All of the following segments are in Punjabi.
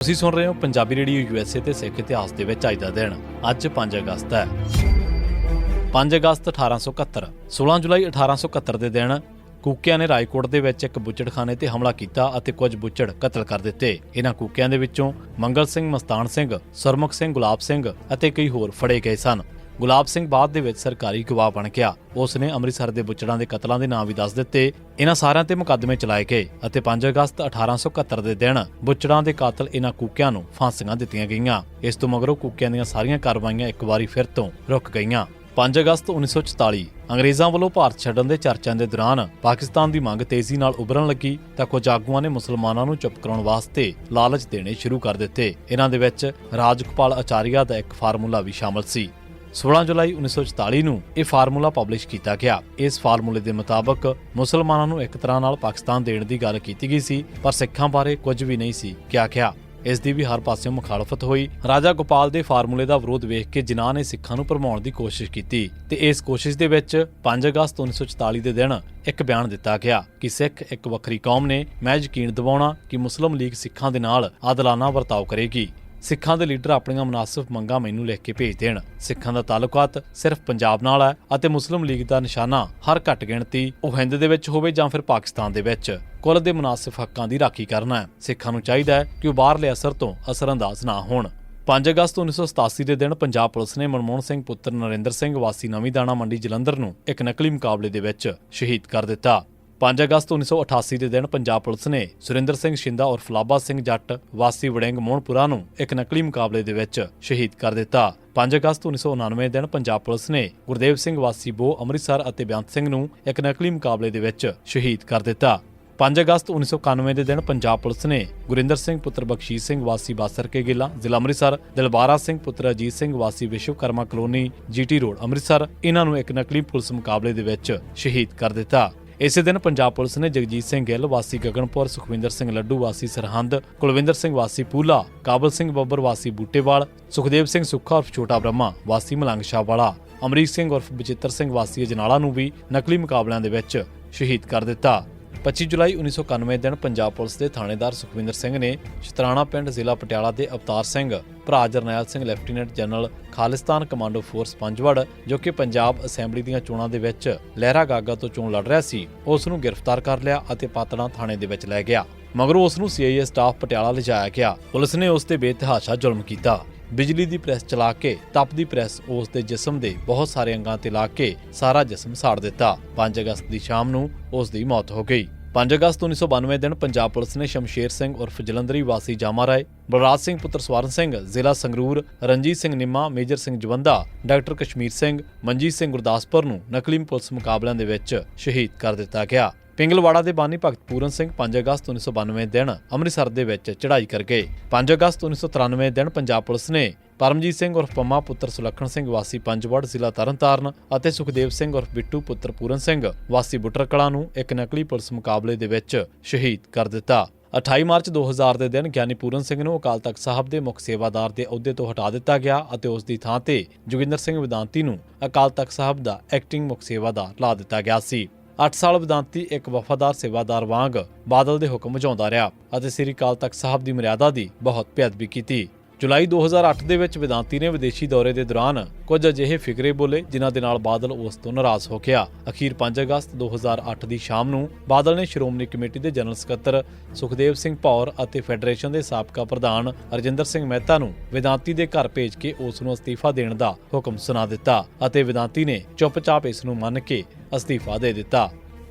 ਤੁਸੀਂ ਸੁਣ ਰਹੇ ਹੋ ਪੰਜਾਬੀ ਰੇਡੀਓ ਯੂਐਸਏ ਤੇ ਸਿੱਖ ਇਤਿਹਾਸ ਦੇ ਵਿੱਚ ਅੱਜ ਦਾ ਦਿਨ। ਅੱਜ 5 ਅਗਸਤ ਹੈ। 5 ਅਗਸਤ 1871 16 ਜੁਲਾਈ 1871 ਦੇ ਦਿਨ ਕੂਕਿਆਂ ਨੇ ਰਾਏਕੋਟ ਦੇ ਵਿੱਚ ਇੱਕ ਬੁੱਚੜਖਾਨੇ ਤੇ ਹਮਲਾ ਕੀਤਾ ਅਤੇ ਕੁਝ ਬੁੱਚੜ ਕਤਲ ਕਰ ਦਿੱਤੇ। ਇਹਨਾਂ ਕੂਕਿਆਂ ਦੇ ਵਿੱਚੋਂ ਮੰਗਲ ਸਿੰਘ, ਮਸਤਾਨ ਸਿੰਘ, ਸਰਮੁਖ ਸਿੰਘ, ਗੁਲਾਬ ਸਿੰਘ ਅਤੇ ਕਈ ਹੋਰ ਫੜੇ ਗਏ ਸਨ। ਗੁਲਾਬ ਸਿੰਘ ਬਾਅਦ ਦੇ ਵਿੱਚ ਸਰਕਾਰੀ ਗਵਾਹ ਬਣ ਗਿਆ। ਉਸ ਨੇ ਅੰਮ੍ਰਿਤਸਰ ਦੇ ਬੁੱਚੜਾਂ ਦੇ ਕਤਲਾਂ ਦੇ ਨਾਂ ਵੀ ਦੱਸ ਦਿੱਤੇ। ਇਹਨਾਂ ਸਾਰਿਆਂ ਤੇ ਮੁਕੱਦਮੇ ਚਲਾਏ ਗਏ ਅਤੇ 5 ਅਗਸਤ 1871 ਦੇ ਦਿਨ ਬੁੱਚੜਾਂ ਦੇ ਕਾਤਲ ਇਹਨਾਂ ਕੂਕਿਆਂ ਨੂੰ ਫਾਂਸੀਆਂ ਦਿੱਤੀਆਂ ਗਈਆਂ। ਇਸ ਤੋਂ ਮਗਰੋਂ ਕੂਕਿਆਂ ਦੀਆਂ ਸਾਰੀਆਂ ਕਾਰਵਾਈਆਂ ਇੱਕ ਵਾਰੀ ਫਿਰ ਤੋਂ ਰੁਕ ਗਈਆਂ। 5 ਅਗਸਤ 1944 ਅੰਗਰੇਜ਼ਾਂ ਵੱਲੋਂ ਭਾਰਤ ਛੱਡਣ ਦੇ ਚਰਚਿਆਂ ਦੇ ਦੌਰਾਨ ਪਾਕਿਸਤਾਨ ਦੀ ਮੰਗ ਤੇਜ਼ੀ ਨਾਲ ਉਭਰਨ ਲੱਗੀ ਤਾਂ ਕੁਝ ਆਗੂਆਂ ਨੇ ਮੁਸਲਮਾਨਾਂ ਨੂੰ ਚੁੱਪ ਕਰਾਉਣ ਵਾਸਤੇ ਲਾਲਚ ਦੇਣੇ ਸ਼ੁਰੂ ਕਰ ਦਿੱਤੇ। ਇਹਨਾਂ ਦੇ ਵਿੱਚ ਰਾਜਗੋਪਾਲ ਅਚਾਰੀਆ ਦਾ ਇੱਕ ਫਾਰਮੂਲਾ ਵੀ ਸ਼ਾਮਲ ਸੀ। 16 ਜੁਲਾਈ 1944 ਨੂੰ ਇਹ ਫਾਰਮੂਲਾ ਪਬਲਿਸ਼ ਕੀਤਾ ਗਿਆ। ਇਸ ਫਾਰਮੂਲੇ ਦੇ ਮੁਤਾਬਕ ਮੁਸਲਮਾਨਾਂ ਨੂੰ ਇੱਕ ਤਰ੍ਹਾਂ ਨਾਲ ਪਾਕਿਸਤਾਨ ਦੇਣ ਦੀ ਗੱਲ ਕੀਤੀ ਗਈ ਸੀ, ਪਰ ਸਿੱਖਾਂ ਬਾਰੇ ਕੁਝ ਵੀ ਨਹੀਂ ਸੀ ਕਿਹਾ ਗਿਆ। ਇਸ ਦੀ ਵੀ ਹਰ ਪਾਸਿਓਂ ਮੁਖਾਲਫਤ ਹੋਈ। ਰਾਜਾ ਗੋਪਾਲ ਦੇ ਫਾਰਮੂਲੇ ਦਾ ਵਿਰੋਧ ਵੇਖ ਕੇ ਜਿਨ੍ਹਾਂ ਨੇ ਸਿੱਖਾਂ ਨੂੰ ਭਰਮਾਉਣ ਦੀ ਕੋਸ਼ਿਸ਼ ਕੀਤੀ ਤੇ ਇਸ ਕੋਸ਼ਿਸ਼ ਦੇ ਵਿੱਚ 5 ਅਗਸਤ 1944 ਦੇ ਦਿਨ ਇੱਕ ਬਿਆਨ ਦਿੱਤਾ ਗਿਆ ਕਿ ਸਿੱਖ ਇੱਕ ਵੱਖਰੀ ਕੌਮ ਨੇ। ਮੈਂ ਯਕੀਨ ਦਿਵਾਉਣਾ ਕਿ ਮੁਸਲਮ ਲੀਗ ਸਿੱਖਾਂ ਦੇ ਨਾਲ ਆਦਲਾਨਾ ਵਰਤਾਓ ਕਰੇਗੀ। ਸਿੱਖਾਂ ਦੇ ਲੀਡਰ ਆਪਣੀਆਂ ਮੁਨਾਸਿਬ ਮੰਗਾਂ ਮੈਨੂੰ ਲਿਖ ਕੇ ਭੇਜ ਦੇਣ। ਸਿੱਖਾਂ ਦਾ ਤਾਲੁਕਾਤ ਸਿਰਫ ਪੰਜਾਬ ਨਾਲ ਹੈ ਅਤੇ ਮੁਸਲਿਮ ਲੀਗ ਦਾ ਨਿਸ਼ਾਨਾ ਹਰ ਘੱਟ ਗਿਣਤੀ ਉਹ ਹਿੰਦ ਦੇ ਵਿੱਚ ਹੋਵੇ ਜਾਂ ਫਿਰ ਪਾਕਿਸਤਾਨ ਦੇ ਵਿੱਚ। ਕੁੱਲ ਦੇ ਮੁਨਾਸਿਬ ਹੱਕਾਂ ਦੀ ਰਾਖੀ ਕਰਨਾ ਹੈ। ਸਿੱਖਾਂ ਨੂੰ ਚਾਹੀਦਾ ਹੈ ਕਿ ਉਹ ਬਾਹਰਲੇ ਅਸਰ ਤੋਂ ਅਸਰਅੰਦਾਜ਼ ਨਾ ਹੋਣ। 5 ਅਗਸਤ 1987 ਦੇ ਦਿਨ ਪੰਜਾਬ ਪੁਲਿਸ ਨੇ ਮਨਮੋਹਨ ਸਿੰਘ ਪੁੱਤਰ ਨਰਿੰਦਰ ਸਿੰਘ ਵਾਸੀ ਨਵੀਂ ਦਾਣਾ ਮੰਡੀ ਜਲੰਧਰ ਨੂੰ ਇੱਕ ਨਕਲੀ ਮੁਕਾਬਲੇ ਦੇ ਵਿੱਚ ਸ਼ਹੀਦ ਕਰ ਦਿੱਤਾ। 5 ਅਗਸਤ 1988 ਦੇ ਦਿਨ ਪੰਜਾਬ ਪੁਲਿਸ ਨੇ ਸੁਰਿੰਦਰ ਸਿੰਘ ਸ਼ਿੰਦਾ ਔਰ ਫਲਾਬਾ ਸਿੰਘ ਜੱਟ, ਵਾਸੀ ਵੜਿੰਗ ਮੋਹਨਪੁਰਾ ਨੂੰ ਇੱਕ ਨਕਲੀ ਮੁਕਾਬਲੇ ਦੇ ਵਿੱਚ ਸ਼ਹੀਦ ਕਰ ਦਿੱਤਾ। 5 ਅਗਸਤ 1999 ਦਿਨ ਪੰਜਾਬ ਪੁਲਿਸ ਨੇ ਗੁਰਦੇਵ ਸਿੰਘ ਵਾਸੀ ਬੋ, ਅੰਮ੍ਰਿਤਸਰ ਅਤੇ ਬੇਅੰਤ ਸਿੰਘ ਨੂੰ ਇੱਕ ਨਕਲੀ ਮੁਕਾਬਲੇ ਦੇ ਵਿੱਚ ਸ਼ਹੀਦ ਕਰ ਦਿੱਤਾ। 5 ਅਗਸਤ 1991 ਦੇ ਦਿਨ ਪੰਜਾਬ ਪੁਲਿਸ ਨੇ ਗੁਰਿੰਦਰ ਸਿੰਘ ਪੁੱਤਰ ਬਖਸ਼ੀਸ਼ ਸਿੰਘ ਵਾਸੀ ਬਾਸਰ ਕੇ ਗਿੱਲਾ, ਜ਼ਿਲ੍ਹਾ ਅੰਮ੍ਰਿਤਸਰ, ਦਿਲਬਾਰਾ ਸਿੰਘ ਪੁੱਤਰ ਅਜੀਤ ਸਿੰਘ ਵਾਸੀ Vishwakarma colony, GT road Amritsar ਇਹਨਾਂ ਨੂੰ ਇੱਕ ਨਕਲੀ ਪੁਲਿਸ ਮੁਕਾਬਲੇ ਦੇ ਵਿੱਚ ਸ਼ਹੀਦ ਕਰ ਦਿੱਤਾ। ਇਸੇ ਦਿਨ ਪੰਜਾਬ ਪੁਲਿਸ ਨੇ ਜਗਜੀਤ ਸਿੰਘ ਗਿੱਲ, ਵਾਸੀ ਗਗਨਪੁਰ, ਸੁਖਵਿੰਦਰ ਸਿੰਘ ਲੱਡੂ, ਵਾਸੀ ਸਰਹੰਦ, ਕੁਲਵਿੰਦਰ ਸਿੰਘ, ਵਾਸੀ ਪੂਲਾ, ਕਾਬਲ ਸਿੰਘ ਬੱਬਰ, ਵਾਸੀ ਬੂਟੇਵਾਲ, ਸੁਖਦੇਵ ਸਿੰਘ ਸੁੱਖਾ ਉਰਫ ਛੋਟਾ ਬ੍ਰਹਮਾ, ਵਾਸੀ ਮਲੰਗ ਸ਼ਾਹ ਵਾਲਾ, ਅਮਰੀਕ ਸਿੰਘ ਉਰਫ ਬਚਿੱਤਰ ਸਿੰਘ ਵਾਸੀ ਅਜਨਾਲਾ ਨੂੰ ਵੀ ਨਕਲੀ ਮੁਕਾਬਲਿਆਂ ਦੇ ਵਿੱਚ ਸ਼ਹੀਦ ਕਰ ਦਿੱਤਾ। 25 ਜੁਲਾਈ 1991 ਦਿਨ ਪੰਜਾਬ ਪੁਲਿਸ ਦੇ ਥਾਣੇਦਾਰ ਸੁਖਵਿੰਦਰ ਸਿੰਘ ਨੇ ਸ਼ਤਰਾਣਾ ਪਿੰਡ ਜ਼ਿਲ੍ਹਾ ਪਟਿਆਲਾ ਦੇ ਅਵਤਾਰ ਸਿੰਘ, ਭਰਾ Jarnail Singh, lieutenant general Khalistan commando force Panjwar, ਜੋ ਕਿ ਪੰਜਾਬ ਅਸੈਂਬਲੀ ਦੀਆਂ ਚੋਣਾਂ ਦੇ ਵਿੱਚ ਲਹਿਰਾ ਗਾਗਾ ਤੋਂ ਚੋਣ ਲੜ ਰਿਹਾ ਸੀ, ਉਸ ਨੂੰ ਗ੍ਰਿਫਤਾਰ ਕਰ ਲਿਆ ਅਤੇ ਪਾਤੜਾ ਥਾਣੇ ਦੇ ਵਿੱਚ ਲੈ ਗਿਆ। ਮਗਰੋਂ ਉਸ ਨੂੰ ਸੀਆਈਏ ਸਟਾਫ ਪਟਿਆਲਾ ਲਿਜਾਇਆ ਗਿਆ। ਪੁਲਿਸ ਨੇ ਉਸ ਤੇ ਬੇਤਹਾਸ਼ਾ ਜ਼ੁਲਮ ਕੀਤਾ। ਬਿਜਲੀ ਦੀ ਪ੍ਰੈਸ ਚਲਾ ਕੇ ਤਪਦੀ ਪ੍ਰੈਸ ਉਸ ਦੇ ਜਿਸਮ ਦੇ ਬਹੁਤ ਸਾਰੇ ਅੰਗਾਂ ਤੇ ਲਾ ਕੇ ਸਾਰਾ ਜਿਸਮ ਸਾੜ ਦਿੱਤਾ। 5 ਅਗਸਤ ਦੀ ਸ਼ਾਮ ਨੂੰ ਉਸ ਦੀ ਮੌਤ ਹੋ ਗਈ। 5 ਅਗਸਤ 1992 ਦਿਨ ਪੰਜਾਬ ਪੁਲਿਸ ਨੇ ਸ਼ਮਸ਼ੇਰ ਸਿੰਘ ਉਰਫ ਜਲੰਧਰੀ ਵਾਸੀ ਜਾਮਾ ਰਾਏ, ਬਲਰਾਜ ਸਿੰਘ ਪੁੱਤਰ ਸਵਰਨ ਸਿੰਘ, ਜ਼ਿਲ੍ਹਾ ਸੰਗਰੂਰ, ਰਣਜੀਤ ਸਿੰਘ ਨਿੰਮਾ, ਮੇਜਰ ਸਿੰਘ ਜਵੰਦਾ, ਡਾਕਟਰ ਕਸ਼ਮੀਰ ਸਿੰਘ, ਮਨਜੀਤ ਸਿੰਘ ਗੁਰਦਾਸਪੁਰ ਨੂੰ ਨਕਲੀ ਪੁਲਿਸ ਮੁਕਾਬਲਿਆਂ ਦੇ ਵਿੱਚ ਸ਼ਹੀਦ ਕਰ ਦਿੱਤਾ ਗਿਆ। ਪਿੰਗਲਵਾੜਾ ਦੇ ਬਾਨੀ ਭਗਤ ਪੂਰਨ ਸਿੰਘ 5 ਅਗਸਤ 1992 ਦਿਨ ਅੰਮ੍ਰਿਤਸਰ ਦੇ ਵਿੱਚ ਚੜ੍ਹਾਈ ਕਰ ਗਏ। 5 ਅਗਸਤ 1993 ਦਿਨ ਪੰਜਾਬ ਪੁਲਿਸ ਨੇ ਪਰਮਜੀਤ ਸਿੰਘ ਉਰਫ ਪੰਮਾ ਪੁੱਤਰ ਸੁਲੱਖਣ ਸਿੰਘ ਵਾਸੀ ਪੰਜਵੜ ਜ਼ਿਲ੍ਹਾ ਤਰਨਤਾਰਨ ਅਤੇ ਸੁਖਦੇਵ ਸਿੰਘ ਉਰਫ ਬਿੱਟੂ ਪੁੱਤਰ ਪੂਰਨ ਸਿੰਘ ਵਾਸੀ ਬੁੱਟਰਕਲਾਂ ਨੂੰ ਇੱਕ ਨਕਲੀ ਪੁਲਿਸ ਮੁਕਾਬਲੇ ਦੇ ਵਿੱਚ ਸ਼ਹੀਦ ਕਰ ਦਿੱਤਾ। 28 ਮਾਰਚ 2000 ਦੇ ਦਿਨ ਗਿਆਨੀ ਪੂਰਨ ਸਿੰਘ ਨੂੰ ਅਕਾਲ ਤਖਤ ਸਾਹਿਬ ਦੇ ਮੁੱਖ ਸੇਵਾਦਾਰ ਦੇ ਅਹੁਦੇ ਤੋਂ ਹਟਾ ਦਿੱਤਾ ਗਿਆ ਅਤੇ ਉਸ ਦੀ ਥਾਂ ਤੇ ਜੋਗਿੰਦਰ ਸਿੰਘ ਵਿਦਾਂਤੀ ਨੂੰ ਅਕਾਲ ਤਖਤ ਸਾਹਿਬ ਦਾ ਐਕਟਿੰਗ ਮੁੱਖ ਸੇਵਾਦਾਰ ਲਾ ਦਿੱਤਾ ਗਿਆ ਸੀ। 8 ਸਾਲ ਵਿਦਾਂਤੀ ਇੱਕ ਵਫਾਦਾਰ ਸੇਵਾਦਾਰ ਵਾਂਗ ਬਾਦਲ ਦੇ ਹੁਕਮ ਵਜਾਉਂਦਾ ਰਿਹਾ ਅਤੇ ਸ੍ਰੀ ਅਕਾਲ ਤਖਤ ਸਾਹਿਬ ਦੀ ਮਰਿਆਦਾ ਦੀ ਬਹੁਤ ਬੇਅਦਬੀ ਕੀਤੀ। ਜੁਲਾਈ 2008 ਦੇ ਵਿੱਚ ਵਿਦਾਂਤੀ ਨੇ ਵਿਦੇਸ਼ੀ ਦੌਰੇ ਦੇ ਦੌਰਾਨ ਕੁਝ ਅਜਿਹੇ ਫਿਕਰੇ ਬੋਲੇ ਜਿਨ੍ਹਾਂ ਦੇ ਨਾਲ ਬਾਦਲ ਉਸ ਤੋਂ ਨਾਰਾਜ਼ ਹੋ ਗਿਆ। ਅਖੀਰ 5 ਅਗਸਤ 2008 ਦੀ ਸ਼ਾਮ ਨੂੰ ਬਾਦਲ ਨੇ ਸ਼੍ਰੋਮਣੀ ਕਮੇਟੀ ਦੇ ਜਨਰਲ ਸਕੱਤਰ ਸੁਖਦੇਵ ਸਿੰਘ ਭੌਰ ਅਤੇ ਫੈਡਰੇਸ਼ਨ ਦੇ ਸਾਬਕਾ ਪ੍ਰਧਾਨ ਰਜਿੰਦਰ ਸਿੰਘ ਮਹਿਤਾ ਨੂੰ ਵਿਦਾਂਤੀ ਦੇ ਘਰ ਭੇਜ ਕੇ ਉਸ ਨੂੰ ਅਸਤੀਫਾ ਦੇਣ ਦਾ ਹੁਕਮ ਸੁਣਾ ਦਿੱਤਾ ਅਤੇ ਵਿਦਾਂਤੀ ਨੇ ਚੁੱਪਚਾਪ ਇਸ ਨੂੰ ਮੰਨ ਕੇ ਅਸਤੀਫਾ ਦੇ ਦਿੱਤਾ।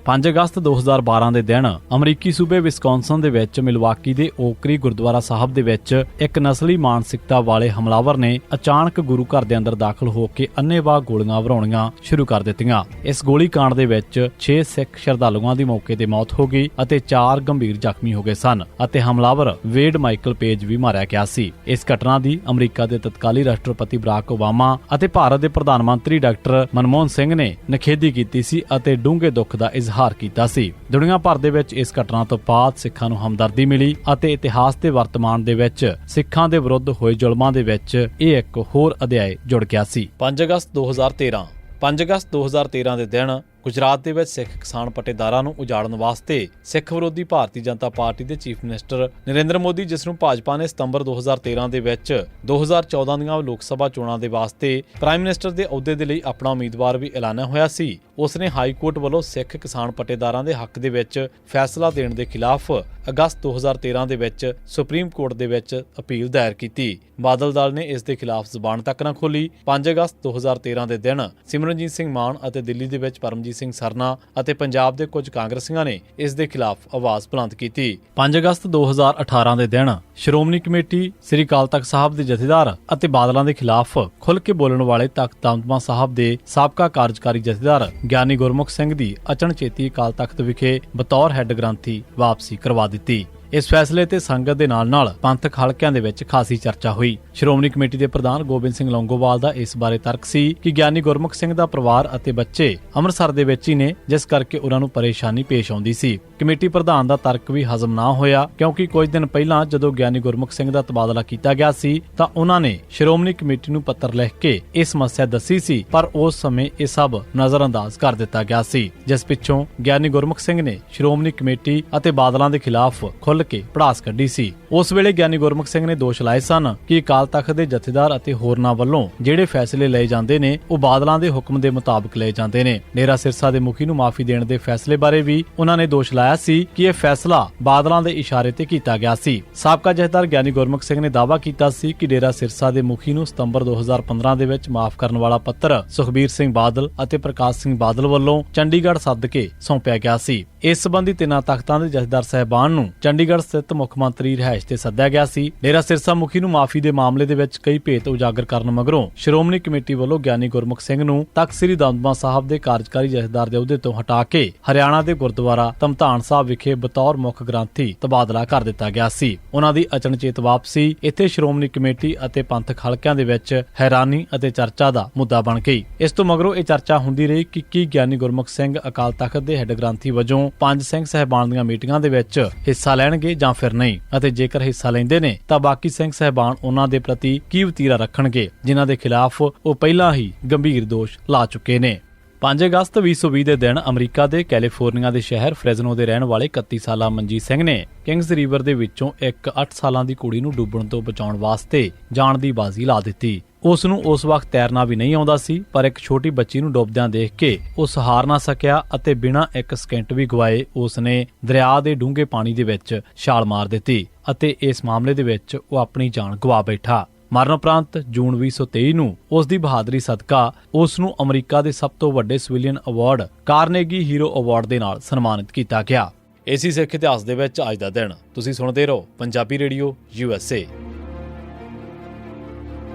5 ਅਗਸਤ 2012 ਦੇ ਦਿਨ ਅਮਰੀਕੀ ਸੂਬੇ ਵਿਸਕੌਨਸਨ ਦੇ ਵਿੱਚ ਮਿਲਵਾਕੀ ਦੇ ਓਕਰੀ ਗੁਰਦੁਆਰਾ ਸਾਹਿਬ ਦੇ ਵਿੱਚ ਇੱਕ ਨਸਲੀ ਮਾਨਸਿਕਤਾ ਵਾਲੇ ਹਮਲਾਵਰ ਨੇ ਅਚਾਨਕ ਗੁਰੂ ਘਰ ਦੇ ਅੰਦਰ ਦਾਖਲ ਹੋ ਕੇ ਅੰਨ੍ਹੇਵਾਹ ਗੋਲੀਆਂ ਵਰਾਉਣੀਆਂ ਸ਼ੁਰੂ ਕਰ ਦਿੱਤੀਆਂ। ਇਸ ਗੋਲੀ ਕਾਂਡ ਦੇ ਵਿੱਚ 6 ਸਿੱਖ ਸ਼ਰਧਾਲੂਆਂ ਦੀ ਮੌਕੇ ਤੇ ਮੌਤ ਹੋ ਗਈ ਅਤੇ 4 ਗੰਭੀਰ ਜ਼ਖਮੀ ਹੋ ਗਏ ਸਨ ਅਤੇ ਹਮਲਾਵਰ ਵੇਡ ਮਾਈਕਲ ਪੇਜ ਵੀ ਮਾਰਿਆ ਗਿਆ ਸੀ। ਇਸ ਘਟਨਾ ਦੀ ਅਮਰੀਕਾ ਦੇ ਤਤਕਾਲੀ ਰਾਸ਼ਟਰਪਤੀ ਬਰਾਕ ਓਬਾਮਾ ਅਤੇ ਭਾਰਤ ਦੇ ਪ੍ਰਧਾਨ ਮੰਤਰੀ ਡਾਕਟਰ ਮਨਮੋਹਨ ਸਿੰਘ ਨੇ ਨਿਖੇਧੀ ਕੀਤੀ ਸੀ ਅਤੇ ਡੂੰਘੇ ਦੁੱਖ ਦਾ ਇਜ਼ਹਾਰ ਕੀਤਾ ਸੀ। ਦੁਨੀਆ ਭਰ ਦੇ ਵਿੱਚ ਇਸ ਘਟਨਾ ਤੋਂ ਬਾਅਦ ਸਿੱਖਾਂ ਨੂੰ ਹਮਦਰਦੀ ਮਿਲੀ ਅਤੇ ਇਤਿਹਾਸ ਦੇ ਵਰਤਮਾਨ ਦੇ ਵਿੱਚ ਸਿੱਖਾਂ ਦੇ ਵਿਰੁੱਧ ਹੋਏ ਜ਼ੁਲਮਾਂ ਦੇ ਵਿੱਚ ਇਹ ਇੱਕ ਹੋਰ ਅਧਿਆਇ ਜੁੜ ਗਿਆ ਸੀ। 5 ਅਗਸਤ 2013 5 ਅਗਸਤ 2013 ਦੇ ਦਿਨ ਗੁਜਰਾਤ ਦੇ ਵਿੱਚ ਸਿੱਖ ਕਿਸਾਨ ਪਟੇਦਾਰਾਂ ਨੂੰ ਉਜਾੜਨ ਵਾਸਤੇ ਸਿੱਖ ਵਿਰੋਧੀ ਭਾਰਤੀ ਜਨਤਾ ਪਾਰਟੀ ਦੇ ਚੀਫ ਮਿਨਿਸਟਰ ਨਰਿੰਦਰ ਮੋਦੀ, ਜਿਸ ਨੂੰ ਭਾਜਪਾ ਨੇ ਸਤੰਬਰ 2013 ਦੇ ਵਿੱਚ 2014 ਦੀਆਂ ਲੋਕ ਸਭਾ ਚੋਣਾਂ ਦੇ ਵਾਸਤੇ ਪ੍ਰਾਈਮ ਮਿਨਿਸਟਰ ਦੇ ਅਹੁਦੇ ਦੇ ਲਈ ਆਪਣਾ ਉਮੀਦਵਾਰ ਵੀ ਐਲਾਨਿਆ ਹੋਇਆ ਸੀ। ਉਸ ਨੇ ਹਾਈ ਕੋਰਟ ਵੱਲੋਂ ਸਿੱਖ ਕਿਸਾਨ ਪੱਟੇਦਾਰਾਂ ਦੇ ਹੱਕ ਦੇ ਵਿੱਚ ਫੈਸਲਾ ਦੇਣ ਦੇ ਖਿਲਾਫ ਅਗਸਤ 2013 ਦੇ ਵਿੱਚ ਸੁਪਰੀਮ ਕੋਰਟ ਦੇ ਵਿੱਚ ਅਪੀਲ ਦਾਇਰ ਕੀਤੀ। ਬਾਦਲ ਦਲ ਨੇ ਇਸ ਦੇ ਖਿਲਾਫ ਜ਼ਬਾਨ ਤੱਕ ਨਾ ਖੋਲੀ 5 ਅਗਸਤ 2013 ਦੇ ਦਿਨ ਸਿਮਰਨਜੀਤ ਸਿੰਘ ਮਾਨ ਅਤੇ ਦਿੱਲੀ ਦੇ ਵਿੱਚ ਪਰਮਜੀਤ ਸਿੰਘ ਸਰਨਾ ਅਤੇ ਪੰਜਾਬ ਦੇ ਕੁਝ ਕਾਂਗਰਸੀਆਂ ਨੇ ਇਸ ਦੇ ਖਿਲਾਫ ਆਵਾਜ਼ ਬੁਲੰਦ ਕੀਤੀ। 5 ਅਗਸਤ 2018 ਦੇ ਦਿਨ ਸ਼੍ਰੋਮਣੀ ਕਮੇਟੀ ਸ੍ਰੀ ਅਕਾਲ ਤਖਤ ਸਾਹਿਬ ਦੇ ਜਥੇਦਾਰ ਅਤੇ ਬਾਦਲਾਂ ਦੇ ਖਿਲਾਫ ਖੁੱਲ੍ਹ ਕੇ ਬੋਲਣ ਵਾਲੇ ਤਖਤ ਦਮਦਮਾ ਸਾਹਿਬ ਦੇ ਸਾਬਕਾ ਕਾਰਜਕਾਰੀ ਜਥੇਦਾਰ ਗਿਆਨੀ ਗੁਰਮੁਖ ਸਿੰਘ ਦੀ ਅਚਨਚੇਤੀ ਅਕਾਲ ਤਖਤ ਵਿਖੇ ਬਤੌਰ ਹੈੱਡ ਗ੍ਰੰਥੀ ਵਾਪਸੀ ਕਰਵਾ ਦਿੱਤੀ। ਇਸ ਫੈਸਲੇ ਤੇ ਸੰਗਤ ਦੇ ਨਾਲ-ਨਾਲ ਪੰਥਕ ਹਲਕਿਆਂ ਦੇ ਵਿੱਚ ਖਾਸੀ ਚਰਚਾ ਹੋਈ। ਸ਼੍ਰੋਮਣੀ ਕਮੇਟੀ ਦੇ ਪ੍ਰਧਾਨ ਗੋਬਿੰਦ ਸਿੰਘ ਲੌਂਗੋਵਾਲ ਦਾ ਇਸ ਬਾਰੇ ਤਰਕ ਸੀ ਕਿ ਗਿਆਨੀ ਗੁਰਮੁਖ ਸਿੰਘ ਦਾ ਪਰਿਵਾਰ ਅਤੇ ਬੱਚੇ ਅੰਮ੍ਰਿਤਸਰ ਦੇ ਵਿੱਚ ਹੀ ਨੇ, ਜਿਸ ਕਰਕੇ ਉਹਨਾਂ ਨੂੰ ਪਰੇਸ਼ਾਨੀ ਪੇਸ਼ ਆਉਂਦੀ ਸੀ। ਕਮੇਟੀ ਪ੍ਰਧਾਨ ਦਾ ਤਰਕ ਵੀ ਹਜ਼ਮ ਨਾ ਹੋਇਆ, ਕਿਉਂਕਿ ਕੁਝ ਦਿਨ ਪਹਿਲਾਂ ਜਦੋਂ ਗਿਆਨੀ ਗੁਰਮੁਖ ਸਿੰਘ ਦਾ ਤਬਾਦਲਾ ਕੀਤਾ ਗਿਆ ਸੀ, ਤਾਂ ਉਹਨਾਂ ਨੇ ਸ਼੍ਰੋਮਣੀ ਕਮੇਟੀ ਨੂੰ ਪੱਤਰ ਲਿਖ ਕੇ ਇਹ ਸਮੱਸਿਆ ਦੱਸੀ ਸੀ, ਪਰ ਉਸ ਸਮੇਂ ਇਹ ਸਭ ਨਜ਼ਰਅੰਦਾਜ਼ ਕਰ ਦਿੱਤਾ ਗਿਆ ਸੀ, ਜਿਸ ਪਿੱਛੋਂ ਗਿਆਨੀ ਗੁਰਮੁਖ ਸਿੰਘ ਨੇ ਸ਼੍ਰੋਮਣੀ ਕਮੇਟੀ ਅਤੇ ਬਾਦਲਾਂ ਦੇ ਖਿਲਾਫ ਖੁੱਲ ਖੁੱਲ੍ਹ ਕੇ ਪੜਾਸ ਕੱਢੀ ਸੀ। ਉਸ ਵੇਲੇ ਗਿਆਨੀ ਗੁਰਮੁਖ ਸਿੰਘ ਨੇ ਦੋਸ਼ ਲਾਏ ਸਨ ਕਿ ਅਕਾਲ ਤਖਤ ਦੇ ਜਥੇਦਾਰ ਅਤੇ ਹੋਰਨਾਂ ਵੱਲੋਂ ਜਿਹੜੇ ਫੈਸਲੇ ਲਏ ਜਾਂਦੇ ਨੇ, ਉਹ ਬਾਦਲਾਂ ਦੇ ਹੁਕਮ ਦੇ ਮੁਤਾਬਕ ਲਏ ਜਾਂਦੇ ਨੇ। ਡੇਰਾ ਸਿਰਸਾ ਦੇ ਮੁਖੀ ਨੂੰ ਮਾਫੀ ਦੇਣ ਦੇ ਫੈਸਲੇ ਬਾਰੇ ਵੀ ਉਹਨਾਂ ਨੇ ਦੋਸ਼ ਲਾਇਆ ਸੀ ਕਿ ਇਹ ਫੈਸਲਾ ਬਾਦਲਾਂ ਦੇ ਇਸ਼ਾਰੇ ਤੇ ਕੀਤਾ ਗਿਆ ਸੀ। ਸਾਬਕਾ ਜਥੇਦਾਰ ਗਿਆਨੀ ਗੁਰਮੁਖ ਸਿੰਘ ਨੇ ਦਾਅਵਾ ਕੀਤਾ ਸੀ ਕਿ ਡੇਰਾ ਸਿਰਸਾ ਦੇ ਮੁਖੀ ਨੂੰ ਸਤੰਬਰ 2015 ਦੇ ਵਿੱਚ ਮਾਫ ਕਰਨ ਵਾਲਾ ਪੱਤਰ ਸੁਖਬੀਰ ਸਿੰਘ ਬਾਦਲ ਅਤੇ ਪ੍ਰਕਾਸ਼ ਸਿੰਘ ਬਾਦਲ ਵੱਲੋਂ ਚੰਡੀਗੜ੍ਹ ਸੱਦ ਕੇ ਸੌਂਪਿਆ ਗਿਆ ਸੀ। ਇਸ ਸਬੰਧੀ ਤਿੰਨਾਂ ਤਖਤਾਂ ਦੇ ਜਥੇਦਾਰ ਸਹਿਬਾਨ ਨੂੰ ਚੰਡੀਗੜ੍ਹ ਸਥਿਤ ਮੁੱਖ ਮੰਤਰੀ ਰਿਹਾਇਸ਼ ਤੇ ਸੱਦਿਆ ਗਿਆ ਸੀ। ਡੇਰਾ ਸਿਰਸਾ ਮੁਖੀ ਨੂੰ ਮਾਫੀ ਦੇ ਮਾਮਲੇ ਦੇ ਵਿੱਚ ਕਈ ਭੇਤ ਉਜਾਗਰ ਕਰਨ ਮਗਰੋਂ ਸ਼੍ਰੋਮਣੀ ਕਮੇਟੀ ਵੱਲੋਂ ਗਿਆਨੀ ਗੁਰਮੁਖ ਸਿੰਘ ਨੂੰ ਤਖਤ ਸ੍ਰੀ ਦਮਦਮਾ ਸਾਹਿਬ ਦੇ ਕਾਰਜਕਾਰੀ ਜਥੇਦਾਰ ਦੇ ਅਹੁਦੇ ਤੋਂ ਹਟਾ ਕੇ ਹਰਿਆਣਾ ਦੇ ਗੁਰਦੁਆਰਾ ਧਮਧਾਨ ਸਾਹਿਬ ਵਿਖੇ ਬਤੌਰ ਮੁੱਖ ਗ੍ਰੰਥੀ ਤਬਾਦਲਾ ਕਰ ਦਿੱਤਾ ਗਿਆ ਸੀ। ਉਹਨਾਂ ਦੀ ਅਚਨਚੇਤ ਵਾਪਸੀ ਇੱਥੇ ਸ਼੍ਰੋਮਣੀ ਕਮੇਟੀ ਅਤੇ ਪੰਥਕ ਹਲਕਿਆਂ ਦੇ ਵਿੱਚ ਹੈਰਾਨੀ ਅਤੇ ਚਰਚਾ ਦਾ ਮੁੱਦਾ ਬਣ ਗਈ। ਇਸ ਤੋਂ ਮਗਰੋਂ ਇਹ ਚਰਚਾ ਹੁੰਦੀ ਰਹੀ ਕਿ ਕੀ ਗਿਆਨੀ ਗੁਰਮੁਖ ਸਿੰਘ ਅਕਾਲ ਤਖਤ ਦੇ ਹੈੱਡ ਗ੍ਰੰਥੀ ਵਜੋਂ ਪੰਜ ਸਿੰਘ ਸਹਿਬਾਨ ਦੀਆਂ ਮੀਟਿੰਗਾਂ ਦੇ ਵਿੱਚ ਹਿੱਸਾ ਲੈਣਗੇ ਜਾਂ ਫਿਰ ਨਹੀਂ? ਅਤੇ ਜੇਕਰ ਹਿੱਸਾ ਲੈਂਦੇ ਨੇ, ਤਾਂ ਬਾਕੀ ਸਿੰਘ ਸਹਿਬਾਨ ਉਹਨਾਂ ਦੇ ਪ੍ਰਤੀ ਕੀ ਵਤੀਰਾ ਰੱਖਣਗੇ, ਜਿਨ੍ਹਾਂ ਦੇ ਖਿਲਾਫ ਉਹ ਪਹਿਲਾਂ ਹੀ ਗੰਭੀਰ ਦੋਸ਼ ਲਾ ਚੁੱਕੇ ਨੇ? 5 ਅਗਸਤ 2020 ਦੇ ਦਿਨ ਅਮਰੀਕਾ ਦੇ ਕੈਲੀਫੋਰਨੀਆ ਦੇ ਸ਼ਹਿਰ ਫ੍ਰੈਜ਼ਨੋ ਦੇ ਰਹਿਣ ਵਾਲੇ 31 ਸਾਲਾ ਮਨਜੀਤ ਸਿੰਘ ਨੇ ਕਿੰਗਸ ਰਿਵਰ ਦੇ ਵਿੱਚੋਂ ਇੱਕ 8 ਸਾਲਾਂ ਦੀ ਕੁੜੀ ਨੂੰ ਡੁੱਬਣ ਤੋਂ ਬਚਾਉਣ ਵਾਸਤੇ ਜਾਣ ਦੀ ਬਾਜ਼ੀ ਲਾ ਦਿੱਤੀ। ਉਸ ਨੂੰ ਉਸ ਵਕਤ ਤੈਰਨਾ ਵੀ ਨਹੀਂ ਆਉਂਦਾ ਸੀ, ਪਰ ਇੱਕ ਛੋਟੀ ਬੱਚੀ ਨੂੰ ਡੁੱਬਦਿਆਂ ਦੇਖ ਕੇ ਉਹ ਸਹਾਰ ਨਾ ਸਕਿਆ ਅਤੇ ਬਿਨਾਂ ਇੱਕ ਸਕਿੰਟ ਵੀ ਗਵਾਏ ਉਸ ਨੇ ਦਰਿਆ ਦੇ ਡੂੰਘੇ ਪਾਣੀ ਦੇ ਵਿੱਚ ਛਾਲ ਮਾਰ ਦਿੱਤੀ ਅਤੇ ਇਸ ਮਾਮਲੇ ਦੇ ਵਿੱਚ ਉਹ ਆਪਣੀ ਜਾਨ ਗਵਾ ਬੈਠਾ। ਮਰਨ ਉਪਰੰਤ ਜੂਨ 2023 ਨੂੰ ਉਸ ਦੀ ਬਹਾਦਰੀ ਸਦਕਾ ਉਸ ਨੂੰ ਅਮਰੀਕਾ ਦੇ ਸਭ ਤੋਂ ਵੱਡੇ civilian award Carnegie hero award ਦੇ ਨਾਲ ਸਨਮਾਨਿਤ ਕੀਤਾ ਗਿਆ। ਇਸੇ ਸਿੱਖ ਇਤਿਹਾਸ ਦੇ ਵਿੱਚ ਅੱਜ ਦਾ ਦਿਨ। ਤੁਸੀਂ ਸੁਣਦੇ ਰਹੋ Punjabi radio, U S A.